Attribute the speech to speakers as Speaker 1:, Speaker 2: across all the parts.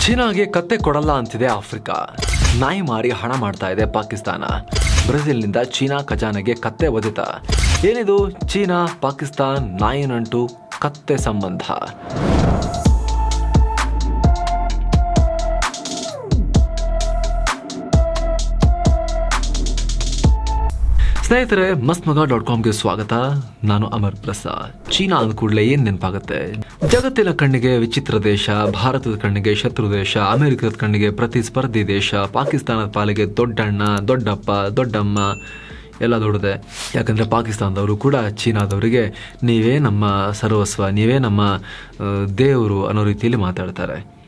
Speaker 1: ಚೀನಾಗೆ ಕತ್ತೆ ಕೊಡಲ್ಲ ಅಂತಿದೆ ಆಫ್ರಿಕಾ. ನಾಯಿ ಮಾರಿ ಹಣ ಮಾಡ್ತಾ ಇದೆ ಪಾಕಿಸ್ತಾನ. ಬ್ರೆಜಿಲ್ನಿಂದ ಚೀನಾ ಖಜಾನೆಗೆ ಕತ್ತೆ ಒದಿತ. ಏನಿದು ಚೀನಾ ಪಾಕಿಸ್ತಾನ್ ನಾಯಿ ನಂಟು ಕತ್ತೆ ಸಂಬಂಧ? ಸ್ನೇಹಿತರೆ ಮಸ್ತ್ ಮಗ ಡಾಟ್ ಕಾಮ್ಗೆ ಸ್ವಾಗತ. ನಾನು ಅಮರ್ ಪ್ರಸಾದ್. ಚೀನಾ ಅಂದ ಕೂಡಲೇ ಏನ್ ನೆನಪಾಗುತ್ತೆ? ಜಗತ್ತಿನ ಕಣ್ಣಿಗೆ ವಿಚಿತ್ರ ದೇಶ, ಭಾರತದ ಕಣ್ಣಿಗೆ ಶತ್ರು ದೇಶ, ಅಮೆರಿಕದ ಕಣ್ಣಿಗೆ ಪ್ರತಿಸ್ಪರ್ಧಿ ದೇಶ, ಪಾಕಿಸ್ತಾನದ ಪಾಲಿಗೆ ದೊಡ್ಡಣ್ಣ, ದೊಡ್ಡಪ್ಪ, ದೊಡ್ಡಮ್ಮ ಎಲ್ಲ ದೊಡ್ಡದೆ. ಯಾಕಂದರೆ ಪಾಕಿಸ್ತಾನದವರು ಕೂಡ ಚೀನಾದವರಿಗೆ ನೀವೇ ನಮ್ಮ ಸರ್ವಸ್ವ, ನೀವೇ ನಮ್ಮ ದೇವರು ಅನ್ನೋ ರೀತಿಯಲ್ಲಿ ಮಾತಾಡ್ತಾರೆ.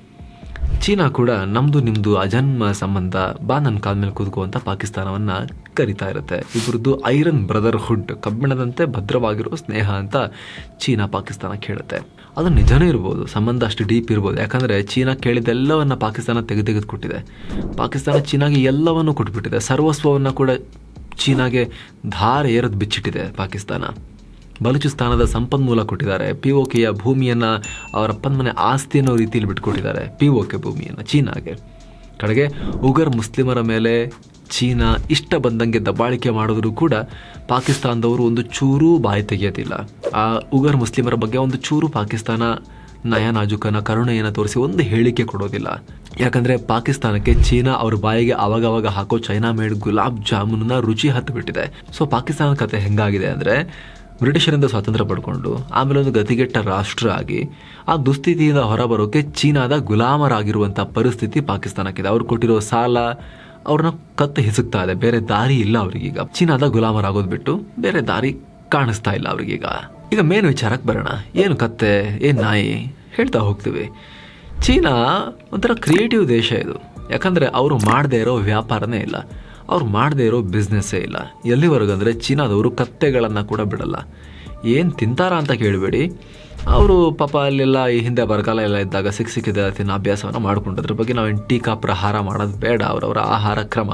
Speaker 1: ಚೀನಾ ಕೂಡ ನಮ್ದು ನಿಮ್ದು ಅಜನ್ಮ ಸಂಬಂಧ ಬಾ ನನ್ನ ಕಾಲ್ ಮೇಲೆ ಕೂತ್ಕೋ ಪಾಕಿಸ್ತಾನವನ್ನ ಕರಿತಾ ಇರುತ್ತೆ. ಇಬ್ಬರದ್ದು ಐರನ್ ಬ್ರದರ್ಹುಡ್, ಕಬ್ಬಿಣದಂತೆ ಭದ್ರವಾಗಿರೋ ಸ್ನೇಹ ಅಂತ ಚೀನಾ ಪಾಕಿಸ್ತಾನ ಕೇಳುತ್ತೆ. ಅದು ನಿಜನೇ ಇರ್ಬೋದು, ಸಂಬಂಧ ಅಷ್ಟು ಡೀಪ್ ಇರ್ಬೋದು. ಯಾಕಂದರೆ ಚೀನಾ ಕೇಳಿದ್ದೆಲ್ಲವನ್ನ ಪಾಕಿಸ್ತಾನ ತೆಗೆದು ಕೊಟ್ಟಿದೆ ಪಾಕಿಸ್ತಾನ ಚೀನಾಗೆ ಎಲ್ಲವನ್ನು ಕೊಟ್ಬಿಟ್ಟಿದೆ. ಸರ್ವಸ್ವವನ್ನು ಕೂಡ ಚೀನಾಗೆ ಧಾರ ಏರದ್ ಬಿಚ್ಚಿಟ್ಟಿದೆ ಪಾಕಿಸ್ತಾನ. ಬಲೂಚಿಸ್ತಾನದ ಸಂಪನ್ಮೂಲ ಕೊಟ್ಟಿದ್ದಾರೆ. ಪಿ ಒ ಕೆಯ ಭೂಮಿಯನ್ನು ಅವರ ಅಪ್ಪನ ಮನೆ ಆಸ್ತಿ ಅನ್ನೋ ರೀತಿಯಲ್ಲಿ ಬಿಟ್ಕೊಟ್ಟಿದ್ದಾರೆ. ಪಿ ಒ ಕೆ ಭೂಮಿಯನ್ನು ಚೀನಾಗೆ. ಕಡೆಗೆ, ಉಗರ್ ಮುಸ್ಲಿಮರ ಮೇಲೆ ಚೀನಾ ಇಷ್ಟ ಬಂದಂಗೆ ದಬ್ಬಾಳಿಕೆ ಮಾಡಿದ್ರು ಕೂಡ ಪಾಕಿಸ್ತಾನದವರು ಒಂದು ಚೂರೂ ಬಾಯಿ ತೆಗೆಯೋದಿಲ್ಲ. ಆ ಉಗರ್ ಮುಸ್ಲಿಮರ ಬಗ್ಗೆ ಒಂದು ಚೂರು ಪಾಕಿಸ್ತಾನ ನಯ ನಾಜುಕನ ಕರುಣೆಯನ್ನು ತೋರಿಸಿ ಒಂದು ಹೇಳಿಕೆ ಕೊಡೋದಿಲ್ಲ. ಯಾಕಂದರೆ ಪಾಕಿಸ್ತಾನಕ್ಕೆ ಚೀನಾ ಅವ್ರ ಬಾಯಿಗೆ ಅವಾಗವಾಗ ಹಾಕೋ ಚೈನಾ ಮೇಡ್ ಗುಲಾಬ್ ಜಾಮೂನ್ನ ರುಚಿ ಹತ್ತು ಬಿಟ್ಟಿದೆ ಸೊ ಪಾಕಿಸ್ತಾನದ ಕತೆ ಹೆಂಗಾಗಿದೆ ಅಂದ್ರೆ ಬ್ರಿಟಿಷರಿಂದ ಸ್ವಾತಂತ್ರ್ಯ ಪಡ್ಕೊಂಡು ಆಮೇಲೆ ಒಂದು ಗತಿಗೆಟ್ಟ ರಾಷ್ಟ್ರ ಆಗಿ ಆ ದುಸ್ಥಿತಿಯಿಂದ ಹೊರಬರೋಕೆ ಚೀನಾದ ಗುಲಾಮರಾಗಿರುವಂಥ ಪರಿಸ್ಥಿತಿ ಪಾಕಿಸ್ತಾನಕ್ಕಿದೆ. ಅವ್ರು ಕೊಟ್ಟಿರೋ ಸಾಲ, ಅವ್ರನ್ನ ಕತ್ತು ಹಿಸುಕ್ತಾ ಇದೆ. ಬೇರೆ ದಾರಿ ಇಲ್ಲ ಅವ್ರಿಗೀಗ. ಚೀನಾದ ಗುಲಾಮರಾಗೋದು ಬಿಟ್ಟು ಬೇರೆ ದಾರಿ ಕಾಣಿಸ್ತಾ ಇಲ್ಲ ಅವ್ರಿಗೀಗ. ಈಗ ಮೇನ್ ವಿಚಾರಕ್ಕೆ ಬರೋಣ. ಏನು ಕತ್ತೆ, ಏನು ನಾಯಿ? ಹೇಳ್ತಾ ಹೋಗ್ತೀವಿ. ಚೀನಾ ಒಂಥರ ಕ್ರಿಯೇಟಿವ್ ದೇಶ ಇದು. ಯಾಕಂದರೆ ಅವರು ಮಾಡದೇ ಇರೋ ವ್ಯಾಪಾರನೇ ಇಲ್ಲ. ಅವ್ರು ಮಾಡದೇ ಇರೋ ಬಿಸ್ನೆಸ್ಸೇ ಇಲ್ಲ. ಎಲ್ಲಿವರೆಗೂ ಅಂದರೆ ಚೀನಾದವರು ಕತ್ತೆಗಳನ್ನು ಕೂಡ ಬಿಡಲ್ಲ. ಏನು ತಿಂತಾರ ಅಂತ ಕೇಳಬೇಡಿ. ಅವರು ಪಾಪ ಅಲ್ಲೆಲ್ಲ ಈ ಹಿಂದೆ ಬರಗಾಲ ಎಲ್ಲ ಇದ್ದಾಗ ಸಿಕ್ಕ ಸಿಕ್ಕಿದ ತಿನ್ನ ಅಭ್ಯಾಸವನ್ನು ಅದ್ರ ಬಗ್ಗೆ ನಾವೇನು ಟೀಕಾ ಪ್ರಹಾರ ಮಾಡೋದು ಬೇಡ, ಅವರವರ ಆಹಾರ ಕ್ರಮ.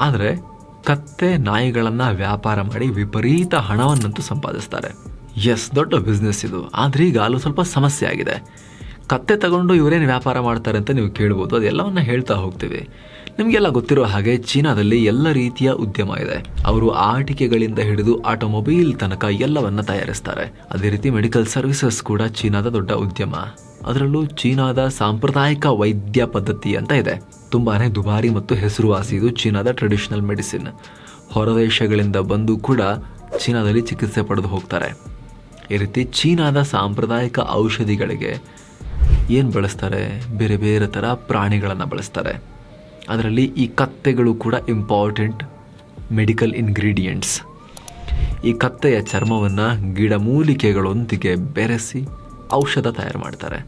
Speaker 1: ಆದರೆ ಕತ್ತೆ ನಾಯಿಗಳನ್ನು ವ್ಯಾಪಾರ ಮಾಡಿ ವಿಪರೀತ ಹಣವನ್ನಂತೂ ಸಂಪಾದಿಸ್ತಾರೆ. ಎಸ್, ದೊಡ್ಡ ಬಿಸ್ನೆಸ್ ಇದು. ಆದರೆ ಈಗ ಅಲ್ಲೂ ಸ್ವಲ್ಪ ಸಮಸ್ಯೆ ಆಗಿದೆ. ಕತ್ತೆ ತಗೊಂಡು ಇವರೇನು ವ್ಯಾಪಾರ ಮಾಡ್ತಾರೆ ಅಂತ ನೀವು ಕೇಳ್ಬೋದು, ಅದೆಲ್ಲವನ್ನ ಹೇಳ್ತಾ ಹೋಗ್ತೀವಿ. ನಿಮಗೆಲ್ಲ ಗೊತ್ತಿರೋ ಹಾಗೆ ಚೀನಾದಲ್ಲಿ ಎಲ್ಲ ರೀತಿಯ ಉದ್ಯಮ ಇದೆ. ಅವರು ಆಟಿಕೆಗಳಿಂದ ಹಿಡಿದು ಆಟೋಮೊಬೈಲ್ ತನಕ ಎಲ್ಲವನ್ನ ತಯಾರಿಸ್ತಾರೆ. ಅದೇ ರೀತಿ ಮೆಡಿಕಲ್ ಸರ್ವಿಸಸ್ ಕೂಡ ಚೀನಾದ ದೊಡ್ಡ ಉದ್ಯಮ. ಅದರಲ್ಲೂ ಚೀನಾದ ಸಾಂಪ್ರದಾಯಿಕ ವೈದ್ಯ ಪದ್ಧತಿ ಅಂತ ಇದೆ. ತುಂಬಾನೇ ದುಬಾರಿ ಮತ್ತು ಹೆಸರುವಾಸಿ ಇದು ಚೀನಾದ ಟ್ರೆಡಿಷನಲ್ ಮೆಡಿಸಿನ್ ಹೊರದೇಶಗಳಿಂದ ಬಂದು ಕೂಡ ಚೀನಾದಲ್ಲಿ ಚಿಕಿತ್ಸೆ ಪಡೆದು ಹೋಗ್ತಾರೆ. ಈ ರೀತಿ ಚೀನಾದ ಸಾಂಪ್ರದಾಯಿಕ ಔಷಧಿಗಳಿಗೆ ಏನು ಬಳಸ್ತಾರೆ? ಬೇರೆ ಬೇರೆ ಥರ ಪ್ರಾಣಿಗಳನ್ನು ಬಳಸ್ತಾರೆ. ಅದರಲ್ಲಿ ಈ ಕತ್ತೆಗಳು ಕೂಡ ಇಂಪಾರ್ಟೆಂಟ್ ಮೆಡಿಕಲ್ ಇಂಗ್ರೀಡಿಯೆಂಟ್ಸ್ ಈ ಕತ್ತೆಯ ಚರ್ಮವನ್ನು ಗಿಡಮೂಲಿಕೆಗಳೊಂದಿಗೆ ಬೆರೆಸಿ ಔಷಧ ತಯಾರು ಮಾಡ್ತಾರೆ.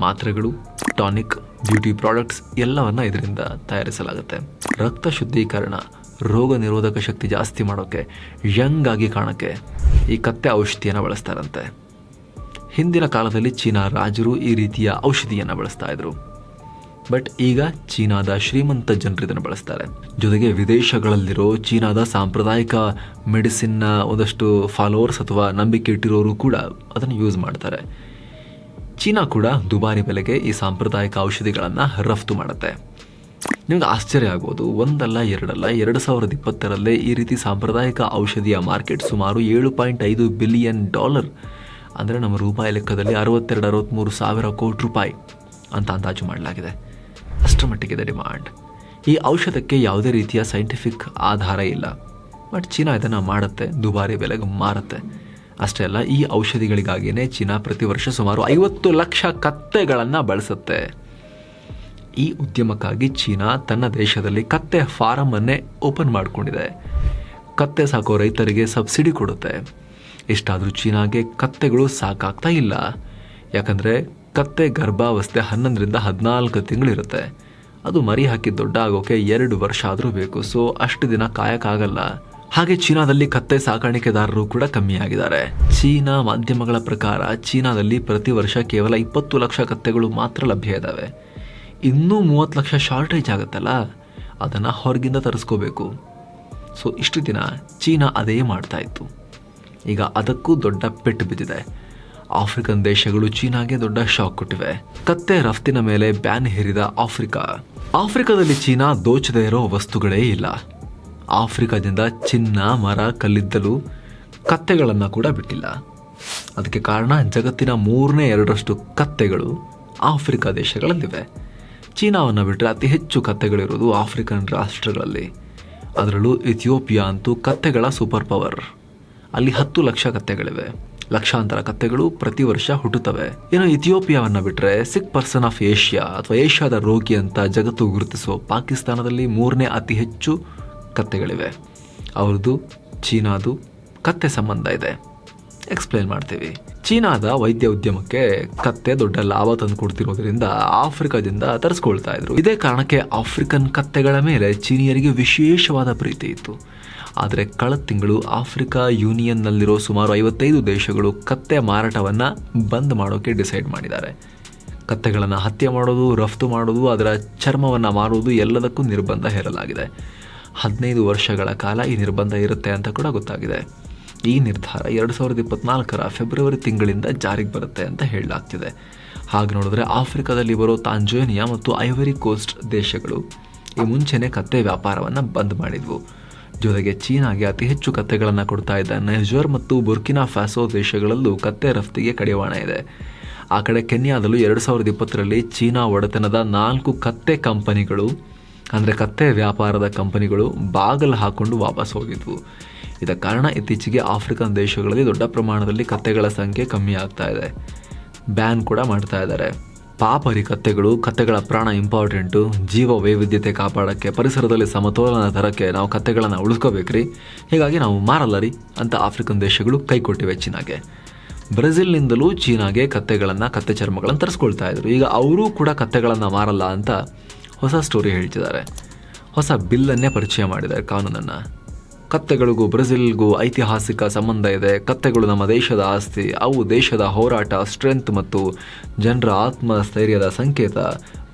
Speaker 1: ಮಾತ್ರೆಗಳು, ಟಾನಿಕ್, ಬ್ಯೂಟಿ ಪ್ರಾಡಕ್ಟ್ಸ್ ಎಲ್ಲವನ್ನು ಇದರಿಂದ ತಯಾರಿಸಲಾಗುತ್ತೆ. ರಕ್ತ ಶುದ್ಧೀಕರಣ, ರೋಗ ನಿರೋಧಕ ಶಕ್ತಿ ಜಾಸ್ತಿ ಮಾಡೋಕ್ಕೆ ಯಂಗ್ ಆಗಿ ಕಾಣೋಕ್ಕೆ ಈ ಕತ್ತೆ ಔಷಧಿಯನ್ನು ಬಳಸ್ತಾರಂತೆ. ಹಿಂದಿನ ಕಾಲದಲ್ಲಿ ಚೀನಾ ರಾಜರು ಈ ರೀತಿಯ ಔಷಧಿಯನ್ನು ಬಳಸ್ತಾ ಇದ್ರು. ಬಟ್ ಈಗ ಚೀನಾದ ಶ್ರೀಮಂತ ಜನರು ಇದನ್ನು ಬಳಸ್ತಾರೆ. ಜೊತೆಗೆ ವಿದೇಶಗಳಲ್ಲಿರೋ ಚೀನಾದ ಸಾಂಪ್ರದಾಯಿಕ ಮೆಡಿಸಿನ್ನ ಒಂದಷ್ಟು ಫಾಲೋವರ್ಸ್ ಅಥವಾ ನಂಬಿಕೆ ಇಟ್ಟಿರೋರು ಕೂಡ ಅದನ್ನು ಯೂಸ್ ಮಾಡ್ತಾರೆ. ಚೀನಾ ಕೂಡ ದುಬಾರಿ ಬೆಲೆಗೆ ಈ ಸಾಂಪ್ರದಾಯಿಕ ಔಷಧಿಗಳನ್ನು ರಫ್ತು ಮಾಡುತ್ತೆ. ನಿಮ್ಗೆ ಆಶ್ಚರ್ಯ ಆಗ್ಬೋದು, ಒಂದಲ್ಲ, ಎರಡಲ್ಲ, ಎರಡು ಸಾವಿರದ ಇಪ್ಪತ್ತರಲ್ಲೇ ಈ ರೀತಿ ಸಾಂಪ್ರದಾಯಿಕ ಔಷಧಿಯ ಮಾರ್ಕೆಟ್ ಸುಮಾರು ಏಳು ಪಾಯಿಂಟ್ ಐದು ಬಿಲಿಯನ್ ಡಾಲರ್ ಅಂದರೆ ನಮ್ಮ ರೂಪಾಯಿ ಲೆಕ್ಕದಲ್ಲಿ ಅರವತ್ತೆರಡು ಅರವತ್ತ್ಮೂರು ಸಾವಿರ ಕೋಟಿ ರೂಪಾಯಿ ಅಂತ ಅಂದಾಜು ಮಾಡಲಾಗಿದೆ. ಅಷ್ಟರ ಇದೆ ಡಿಮಾಂಡ್. ಈ ಔಷಧಕ್ಕೆ ಯಾವುದೇ ರೀತಿಯ ಸೈಂಟಿಫಿಕ್ ಆಧಾರ ಇಲ್ಲ. ಬಟ್ ಚೀನಾ ಇದನ್ನು ಮಾಡುತ್ತೆ, ದುಬಾರಿ ಬೆಲೆಗೆ ಮಾರುತ್ತೆ. ಅಷ್ಟೇ ಅಲ್ಲ, ಈ ಔಷಧಿಗಳಿಗಾಗಿಯೇ ಚೀನಾ ಪ್ರತಿ ವರ್ಷ ಸುಮಾರು ಐವತ್ತು ಲಕ್ಷ ಕತ್ತೆಗಳನ್ನು ಬಳಸುತ್ತೆ. ಈ ಉದ್ಯಮಕ್ಕಾಗಿ ಚೀನಾ ತನ್ನ ದೇಶದಲ್ಲಿ ಕತ್ತೆ ಫಾರಮನ್ನೇ ಓಪನ್ ಮಾಡಿಕೊಂಡಿದೆ. ಕತ್ತೆ ಸಾಕೋ ರೈತರಿಗೆ ಸಬ್ಸಿಡಿ ಕೊಡುತ್ತೆ. ಇಷ್ಟಾದರೂ ಚೀನಾಗೆ ಕತ್ತೆಗಳು ಸಾಕಾಗ್ತಾ ಇಲ್ಲ. ಯಾಕಂದರೆ ಕತ್ತೆ ಗರ್ಭಾವಸ್ಥೆ ಹನ್ನೊಂದರಿಂದ ಹದಿನಾಲ್ಕು ತಿಂಗಳಿರುತ್ತೆ. ಅದು ಮರಿ ಹಾಕಿ ದೊಡ್ಡ ಆಗೋಕೆ ಎರಡು ವರ್ಷ ಆದರೂ ಬೇಕು. ಸೊ ಅಷ್ಟು ದಿನ ಕಾಯಕ್ಕಾಗಲ್ಲ ಹಾಗೆ ಚೀನಾದಲ್ಲಿ ಕತ್ತೆ ಸಾಕಾಣಿಕೆದಾರರು ಕೂಡ ಕಮ್ಮಿ ಆಗಿದ್ದಾರೆ. ಚೀನಾ ಮಾಧ್ಯಮಗಳ ಪ್ರಕಾರ ಚೀನಾದಲ್ಲಿ ಪ್ರತಿ ವರ್ಷ ಕೇವಲ ಇಪ್ಪತ್ತು ಲಕ್ಷ ಕತ್ತೆಗಳು ಮಾತ್ರ ಲಭ್ಯ ಇದ್ದಾವೆ ಇನ್ನೂ ಮೂವತ್ತು ಲಕ್ಷ ಶಾರ್ಟೇಜ್ ಆಗುತ್ತಲ್ಲ? ಅದನ್ನು ಹೊರಗಿಂದ ತರಿಸ್ಕೋಬೇಕು. ಸೊ ಇಷ್ಟು ದಿನ ಚೀನಾ ಅದೇ ಮಾಡ್ತಾ ಇತ್ತು. ಈಗ ಅದಕ್ಕೂ ದೊಡ್ಡ ಪೆಟ್ಟು ಬಿದ್ದಿದೆ. ಆಫ್ರಿಕನ್ ದೇಶಗಳು ಚೀನಾಗೆ ದೊಡ್ಡ ಶಾಕ್ ಕೊಟ್ಟಿವೆ. ಕತ್ತೆ ರಫ್ತಿನ ಮೇಲೆ ಬ್ಯಾನ್ ಹೇರಿದ ಆಫ್ರಿಕಾ. ಆಫ್ರಿಕಾದಲ್ಲಿ ಚೀನಾ ದೋಚದೇ ಇರೋ ವಸ್ತುಗಳೇ ಇಲ್ಲ. ಆಫ್ರಿಕಾದಿಂದ ಚಿನ್ನ, ಮರ ಕಲ್ಲಿದ್ದಲು ಕತ್ತೆಗಳನ್ನು ಕೂಡ ಬಿಟ್ಟಿಲ್ಲ. ಅದಕ್ಕೆ ಕಾರಣ ಜಗತ್ತಿನ ಮೂರನೇ ಎರಡರಷ್ಟು ಕತ್ತೆಗಳು ಆಫ್ರಿಕಾ ದೇಶಗಳಲ್ಲಿವೆ. ಚೀನಾವನ್ನು ಬಿಟ್ಟರೆ ಅತಿ ಹೆಚ್ಚು ಕತ್ತೆಗಳಿರೋದು ಆಫ್ರಿಕನ್ ರಾಷ್ಟ್ರಗಳಲ್ಲಿ. ಅದರಲ್ಲೂ ಇಥಿಯೋಪಿಯಾ ಅಂತೂ ಕತ್ತೆಗಳ ಸೂಪರ್ ಪವರ್. ಅಲ್ಲಿ ಹತ್ತು ಲಕ್ಷ ಕತ್ತೆಗಳಿವೆ. ಲಕ್ಷಾಂತರ ಕತ್ತೆಗಳು ಪ್ರತಿ ವರ್ಷ ಹುಟ್ಟುತ್ತವೆ. ಇನ್ನು ಇಥಿಯೋಪಿಯಾವನ್ನ ಬಿಟ್ಟರೆ ಸಿಕ್ ಪರ್ಸನ್ ಆಫ್ ಏಷ್ಯಾ ಅಥವಾ ಏಷ್ಯಾದ ರೋಗಿ ಅಂತ ಜಗತ್ತು ಗುರುತಿಸುವ ಪಾಕಿಸ್ತಾನದಲ್ಲಿ ಮೂರನೇ ಅತಿ ಹೆಚ್ಚು ಕತ್ತೆಗಳಿವೆ. ಅವ್ರದ್ದು ಚೀನಾದು ಕತ್ತೆ ಸಂಬಂಧ ಇದೆ. ಎಕ್ಸ್ಪ್ಲೇನ್ ಮಾಡ್ತೀವಿ. ಚೀನಾದ ವೈದ್ಯ ಉದ್ಯಮಕ್ಕೆ ಕತ್ತೆ ದೊಡ್ಡ ಲಾಭ ತಂದು ಕೊಡ್ತಿರೋದ್ರಿಂದ ಆಫ್ರಿಕಾದಿಂದ ತರಿಸ್ಕೊಳ್ತಾ ಇದ್ರು. ಇದೇ ಕಾರಣಕ್ಕೆ ಆಫ್ರಿಕನ್ ಕತ್ತೆಗಳ ಮೇಲೆ ಚೀನಿಯರಿಗೆ ವಿಶೇಷವಾದ ಪ್ರೀತಿ ಇತ್ತು. ಆದರೆ ಕಳೆದ ತಿಂಗಳು ಆಫ್ರಿಕಾ ಯೂನಿಯನ್ನಲ್ಲಿರೋ ಸುಮಾರು ಐವತ್ತೈದು ದೇಶಗಳು ಕತ್ತೆ ಮಾರಾಟವನ್ನು ಬಂದ್ ಮಾಡೋಕ್ಕೆ ಡಿಸೈಡ್ ಮಾಡಿದ್ದಾರೆ. ಕತ್ತೆಗಳನ್ನು ಹತ್ಯೆ ಮಾಡೋದು, ರಫ್ತು ಮಾಡೋದು, ಅದರ ಚರ್ಮವನ್ನು ಮಾರುವುದು ಎಲ್ಲದಕ್ಕೂ ನಿರ್ಬಂಧ ಹೇರಲಾಗಿದೆ. ಹದಿನೈದು ವರ್ಷಗಳ ಕಾಲ ಈ ನಿರ್ಬಂಧ ಇರುತ್ತೆ ಅಂತ ಕೂಡ ಗೊತ್ತಾಗಿದೆ. ಈ ನಿರ್ಧಾರ ಎರಡು ಸಾವಿರದ ಇಪ್ಪತ್ನಾಲ್ಕರ ಫೆಬ್ರವರಿ ತಿಂಗಳಿಂದ ಜಾರಿಗೆ ಬರುತ್ತೆ ಅಂತ ಹೇಳಲಾಗ್ತಿದೆ. ಹಾಗೆ ನೋಡಿದ್ರೆ ಆಫ್ರಿಕಾದಲ್ಲಿ ಬರೋ ತಾಂಜೋನಿಯಾ ಮತ್ತು ಐವರಿ ಕೋಸ್ಟ್ ದೇಶಗಳು ಈ ಮುಂಚೆನೇ ಕತ್ತೆ ವ್ಯಾಪಾರವನ್ನು ಬಂದ್ ಮಾಡಿದ್ವು. ಜೊತೆಗೆ ಚೀನಾಗೆ ಅತಿ ಹೆಚ್ಚು ಕತ್ತೆಗಳನ್ನು ಕೊಡ್ತಾ ಇದ್ದ ನೈಜರ್ ಮತ್ತು ಬುರ್ಕಿನಾ ಫ್ಯಾಸೋ ದೇಶಗಳಲ್ಲೂ ಕತ್ತೆ ರಫ್ತಿಗೆ ಕಡಿವಾಣ ಇದೆ. ಆ ಕಡೆ ಕೆನ್ಯಾದಲ್ಲೂ ಎರಡು ಸಾವಿರದ ಇಪ್ಪತ್ತರಲ್ಲಿ ಚೀನಾ ಒಡೆತನದ ನಾಲ್ಕು ಕತ್ತೆ ಕಂಪನಿಗಳು, ಅಂದರೆ ಕತ್ತೆ ವ್ಯಾಪಾರದ ಕಂಪನಿಗಳು ಬಾಗಲು ಹಾಕ್ಕೊಂಡು ವಾಪಸ್ ಹೋಗಿದ್ವು. ಇದಕ್ಕೆ ಕಾರಣ ಇತ್ತೀಚೆಗೆ ಆಫ್ರಿಕನ್ ದೇಶಗಳಲ್ಲಿ ದೊಡ್ಡ ಪ್ರಮಾಣದಲ್ಲಿ ಕತ್ತೆಗಳ ಸಂಖ್ಯೆ ಕಮ್ಮಿ ಆಗ್ತಾ ಇದೆ. ಬ್ಯಾನ್ ಕೂಡ ಮಾಡ್ತಾ ಇದ್ದಾರೆ. ಪಾಪರಿ ಕತ್ತೆಗಳು, ಕತ್ತೆಗಳ ಪ್ರಾಣ ಇಂಪಾರ್ಟೆಂಟು. ಜೀವ ವೈವಿಧ್ಯತೆ ಕಾಪಾಡೋಕ್ಕೆ, ಪರಿಸರದಲ್ಲಿ ಸಮತೋಲನ ತರಕ್ಕೆ ನಾವು ಕತ್ತೆಗಳನ್ನು ಉಳಿಸ್ಕೋಬೇಕ್ರಿ. ಹೀಗಾಗಿ ನಾವು ಮಾರಲ್ಲ ರೀ ಅಂತ ಆಫ್ರಿಕನ್ ದೇಶಗಳು ಕೈ ಕೊಟ್ಟಿವೆ ಚೀನಾಗೆ. ಬ್ರೆಜಿಲ್ನಿಂದಲೂ ಚೀನಾಗೆ ಕತ್ತೆಗಳನ್ನು, ಕತ್ತೆ ಚರ್ಮಗಳನ್ನು ತರಿಸ್ಕೊಳ್ತಾ ಇದ್ರು. ಈಗ ಅವರೂ ಕೂಡ ಕತ್ತೆಗಳನ್ನು ಮಾರಲ್ಲ ಅಂತ ಹೊಸ ಸ್ಟೋರಿ ಹೇಳ್ತಿದ್ದಾರೆ. ಹೊಸ ಬಿಲ್ಲನ್ನೇ ಪರಿಚಯ ಮಾಡಿದ್ದಾರೆ ಕಾನೂನನ್ನು. ಕತ್ತೆಗಳಿಗೂ ಬ್ರೆಜಿಲ್ಗೂ ಐತಿಹಾಸಿಕ ಸಂಬಂಧ ಇದೆ. ಕತ್ತೆಗಳು ನಮ್ಮ ದೇಶದ ಆಸ್ತಿ, ಅವು ದೇಶದ ಹೋರಾಟ, ಸ್ಟ್ರೆಂತ್ ಮತ್ತು ಜನರ ಆತ್ಮಸ್ಥೈರ್ಯದ ಸಂಕೇತ.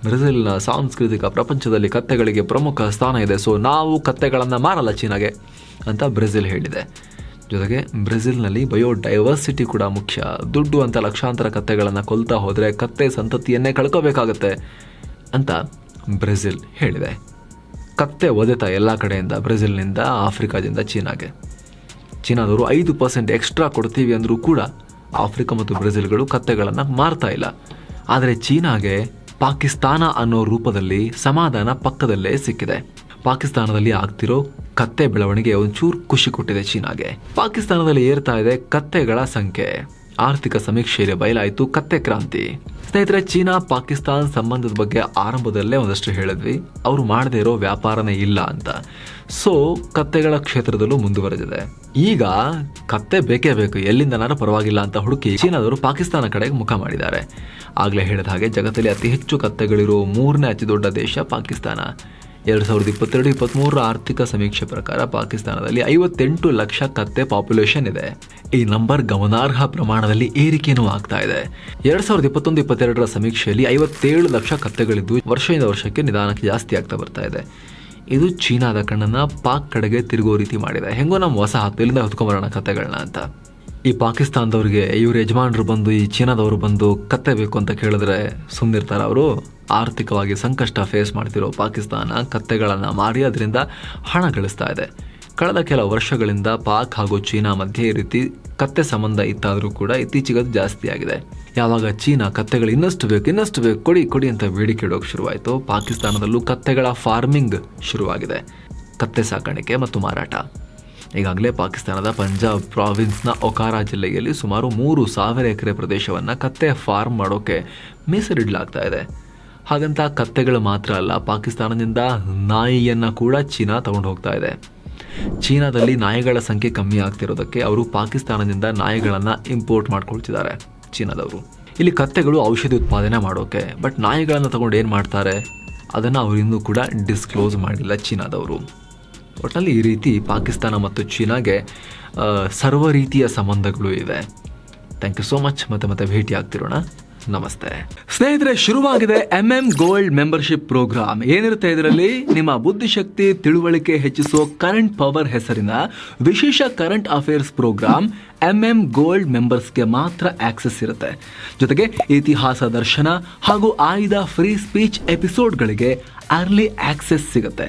Speaker 1: ಬ್ರೆಜಿಲ್ನ ಸಾಂಸ್ಕೃತಿಕ ಪ್ರಪಂಚದಲ್ಲಿ ಕತ್ತೆಗಳಿಗೆ ಪ್ರಮುಖ ಸ್ಥಾನ ಇದೆ. ಸೊ ನಾವು ಕತ್ತೆಗಳನ್ನು ಮಾರಲ್ಲ ಚೀನಾಗೆ ಅಂತ ಬ್ರೆಜಿಲ್ ಹೇಳಿದೆ. ಜೊತೆಗೆ ಬ್ರೆಜಿಲ್ನಲ್ಲಿ ಬಯೋಡೈವರ್ಸಿಟಿ ಕೂಡ ಮುಖ್ಯ. ದುಡ್ಡು ಅಂತ ಲಕ್ಷಾಂತರ ಕತ್ತೆಗಳನ್ನು ಕೊಲ್ತಾ ಹೋದರೆ ಕತ್ತೆ ಸಂತತಿಯನ್ನೇ ಕಳ್ಕೋಬೇಕಾಗತ್ತೆ ಅಂತ ಬ್ರೆಜಿಲ್ ಹೇಳಿದೆ. ಕತ್ತೆ ಒದೆತ ಎಲ್ಲ ಕಡೆಯಿಂದ, ಬ್ರೆಜಿಲ್ನಿಂದ, ಆಫ್ರಿಕಾದಿಂದ ಚೀನಾಗೆ. ಚೀನಾದವರು ಐದು ಪರ್ಸೆಂಟ್ ಎಕ್ಸ್ಟ್ರಾ ಕೊಡ್ತೀವಿ ಅಂದರೂ ಕೂಡ ಆಫ್ರಿಕಾ ಮತ್ತು ಬ್ರೆಜಿಲ್ಗಳು ಕತ್ತೆಗಳನ್ನು ಮಾರ್ತಾ ಇಲ್ಲ. ಆದರೆ ಚೀನಾಗೆ ಪಾಕಿಸ್ತಾನ ಅನ್ನೋ ರೂಪದಲ್ಲಿ ಸಮಾಧಾನ ಪಕ್ಕದಲ್ಲೇ ಸಿಕ್ಕಿದೆ. ಪಾಕಿಸ್ತಾನದಲ್ಲಿ ಆಗ್ತಿರೋ ಕತ್ತೆ ಬೆಳವಣಿಗೆ ಒಂಚೂರು ಖುಷಿ ಕೊಟ್ಟಿದೆ ಚೀನಾಗೆ. ಪಾಕಿಸ್ತಾನದಲ್ಲಿ ಏರ್ತಾ ಇದೆ ಕತ್ತೆಗಳ ಸಂಖ್ಯೆ. ಆರ್ಥಿಕ ಸಮೀಕ್ಷೆಯಲ್ಲಿ ಬಯಲಾಯಿತು ಕತ್ತೆ ಕ್ರಾಂತಿ. ಸ್ನೇಹಿತರೆ, ಚೀನಾ, ಪಾಕಿಸ್ತಾನ ಸಂಬಂಧದ ಬಗ್ಗೆ ಆರಂಭದಲ್ಲೇ ಒಂದಷ್ಟು ಹೇಳಿದ್ವಿ. ಅವರು ಮಾಡದೇ ಇರೋ ವ್ಯಾಪಾರನೇ ಇಲ್ಲ ಅಂತ. ಸೊ ಕತ್ತೆಗಳ ಕ್ಷೇತ್ರದಲ್ಲೂ ಮುಂದುವರೆದಿದೆ. ಈಗ ಕತ್ತೆ ಬೇಕೇ ಬೇಕು, ಎಲ್ಲಿಂದನಾದ್ರೂ ಪರವಾಗಿಲ್ಲ ಅಂತ ಹುಡುಕಿ ಚೀನಾದವರು ಪಾಕಿಸ್ತಾನ ಕಡೆಗೆ ಮುಖ ಮಾಡಿದ್ದಾರೆ. ಆಗಲೇ ಹೇಳಿದ ಹಾಗೆ ಜಗತ್ತಲ್ಲಿ ಅತಿ ಹೆಚ್ಚು ಕತ್ತೆಗಳಿರೋ ಮೂರನೇ ಅತಿ ದೊಡ್ಡ ದೇಶ ಪಾಕಿಸ್ತಾನ. ಎರಡು ಸಾವಿರದ ಇಪ್ಪತ್ತೆರಡು ಇಪ್ಪತ್ತ್ಮೂರರ ಆರ್ಥಿಕ ಸಮೀಕ್ಷೆ ಪ್ರಕಾರ ಪಾಕಿಸ್ತಾನದಲ್ಲಿ ಐವತ್ತೆಂಟು ಲಕ್ಷ ಕತ್ತೆ ಪಾಪ್ಯುಲೇಷನ್ ಇದೆ. ಈ ನಂಬರ್ ಗಮನಾರ್ಹ ಪ್ರಮಾಣದಲ್ಲಿ ಏರಿಕೆಯೂ ಆಗ್ತಾ ಇದೆ. ಎರಡು ಸಾವಿರದ ಇಪ್ಪತ್ತೊಂದು, ಇಪ್ಪತ್ತೆರಡರ ಸಮೀಕ್ಷೆಯಲ್ಲಿ ಐವತ್ತೇಳು ಲಕ್ಷ ಕತ್ತೆಗಳಿದ್ದು ವರ್ಷದಿಂದ ವರ್ಷಕ್ಕೆ ನಿಧಾನಕ್ಕೆ ಜಾಸ್ತಿ ಆಗ್ತಾ ಬರ್ತಾ ಇದೆ. ಇದು ಚೀನಾದ ಕಣ್ಣನ್ನು ಪಾಕ್ ಕಡೆಗೆ ತಿರುಗೋ ರೀತಿ ಮಾಡಿದೆ. ಹೆಂಗೋ ನಮ್ಮ ಹೊಸ ಇಲ್ಲಿಂದ ಹೊತ್ಕೊಂಬರೋಣ ಕತೆಗಳನ್ನ ಅಂತ. ಈ ಪಾಕಿಸ್ತಾನದವ್ರಿಗೆ ಇವ್ರ ಯಜಮಾನರು ಬಂದು, ಈ ಚೀನಾದವರು ಬಂದು ಕತ್ತೆ ಬೇಕು ಅಂತ ಕೇಳಿದ್ರೆ ಸುಮ್ಮನಿರ್ತಾರೆ ಅವರು. ಆರ್ಥಿಕವಾಗಿ ಸಂಕಷ್ಟ ಫೇಸ್ ಮಾಡ್ತಿರೋ ಪಾಕಿಸ್ತಾನ ಕತ್ತೆಗಳನ್ನು ಮಾರಿ ಅದರಿಂದ ಹಣ ಗಳಿಸ್ತಾ ಇದೆ. ಕಳೆದ ಕೆಲ ವರ್ಷಗಳಿಂದ ಪಾಕ್ ಹಾಗೂ ಚೀನಾ ಮಧ್ಯೆ ಈ ರೀತಿ ಕತ್ತೆ ಸಂಬಂಧ ಇತ್ತಾದರೂ ಕೂಡ ಇತ್ತೀಚೆಗೆ ಅದು ಜಾಸ್ತಿ ಆಗಿದೆ. ಯಾವಾಗ ಚೀನಾ ಕತ್ತೆಗಳು ಇನ್ನಷ್ಟು ಬೇಕು ಇನ್ನಷ್ಟು ಬೇಕು, ಕೊಡಿ ಕೊಡಿ ಅಂತ ಬೇಡಿಕೆ ಇಡೋಕೆ ಶುರುವಾಯಿತು, ಪಾಕಿಸ್ತಾನದಲ್ಲೂ ಕತ್ತೆಗಳ ಫಾರ್ಮಿಂಗ್ ಶುರುವಾಗಿದೆ. ಕತ್ತೆ ಸಾಕಾಣಿಕೆ ಮತ್ತು ಮಾರಾಟ. ಈಗಾಗಲೇ ಪಾಕಿಸ್ತಾನದ ಪಂಜಾಬ್ ಪ್ರಾವಿನ್ಸ್ನ ಒಕಾರಾ ಜಿಲ್ಲೆಯಲ್ಲಿ ಸುಮಾರು ಮೂರು ಸಾವಿರ ಎಕರೆ ಪ್ರದೇಶವನ್ನು ಕತ್ತೆ ಫಾರ್ಮ್ ಮಾಡೋಕ್ಕೆ ಮೀಸಲಿಡಲಾಗ್ತಾ ಇದೆ. ಹಾಗಂತ ಕತ್ತೆಗಳು ಮಾತ್ರ ಅಲ್ಲ, ಪಾಕಿಸ್ತಾನದಿಂದ ನಾಯಿಯನ್ನು ಕೂಡ ಚೀನಾ ತಗೊಂಡು ಹೋಗ್ತಾ ಇದೆ. ಚೀನಾದಲ್ಲಿ ನಾಯಿಗಳ ಸಂಖ್ಯೆ ಕಮ್ಮಿ ಆಗ್ತಿರೋದಕ್ಕೆ ಅವರು ಪಾಕಿಸ್ತಾನದಿಂದ ನಾಯಿಗಳನ್ನು ಇಂಪೋರ್ಟ್ ಮಾಡ್ಕೊಳ್ತಿದ್ದಾರೆ, ಚೀನಾದವರು. ಇಲ್ಲಿ ಕತ್ತೆಗಳು ಔಷಧಿ ಉತ್ಪಾದನೆ ಮಾಡೋಕೆ ಬಟ್ ನಾಯಿಗಳನ್ನು ತಗೊಂಡು ಏನು ಮಾಡ್ತಾರೆ? ಅದನ್ನು ಅವರಿಂದೂ ಕೂಡ ಡಿಸ್ಕ್ಲೋಸ್ ಮಾಡಿಲ್ಲ ಚೀನಾದವರು. ಒಟ್ಟಲ್ಲಿ ಈ ರೀತಿ ಪಾಕಿಸ್ತಾನ ಮತ್ತು ಚೀನಾಗೆ ಸರ್ವ ರೀತಿಯ ಸಂಬಂಧಗಳು ಇವೆ. ಥ್ಯಾಂಕ್ ಯು ಸೋ ಮಚ್ ಮತ್ತೆ ಮತ್ತೆ ಭೇಟಿ ಆಗ್ತಿರೋಣ. ನಮಸ್ತೆ. ಸ್ನೇಹಿತರೆ, ಶುರುವಾಗಿದೆ M M gold membership program ಏನಿರುತ್ತೆ ಇದರಲ್ಲಿ? ನಿಮ್ಮ ಬುದ್ಧಿಶಕ್ತಿ, ತಿಳುವಳಿಕೆ ಹೆಚ್ಚಿಸೋ ಕರೆಂಟ್ ಪವರ್ ಹೆಸರಿನ ವಿಶೇಷ current affairs program M M gold ಮೆಂಬರ್ಸ್ಗೆ ಮಾತ್ರ ಆಕ್ಸೆಸ್ ಇರುತ್ತೆ. ಜೊತೆಗೆ ಇತಿಹಾಸ ದರ್ಶನ ಹಾಗೂ ಆಯ್ದ ಫ್ರೀ ಸ್ಪೀಚ್ ಎಪಿಸೋಡ್ಗಳಿಗೆ ಅರ್ಲಿ ಆಕ್ಸೆಸ್ ಸಿಗುತ್ತೆ.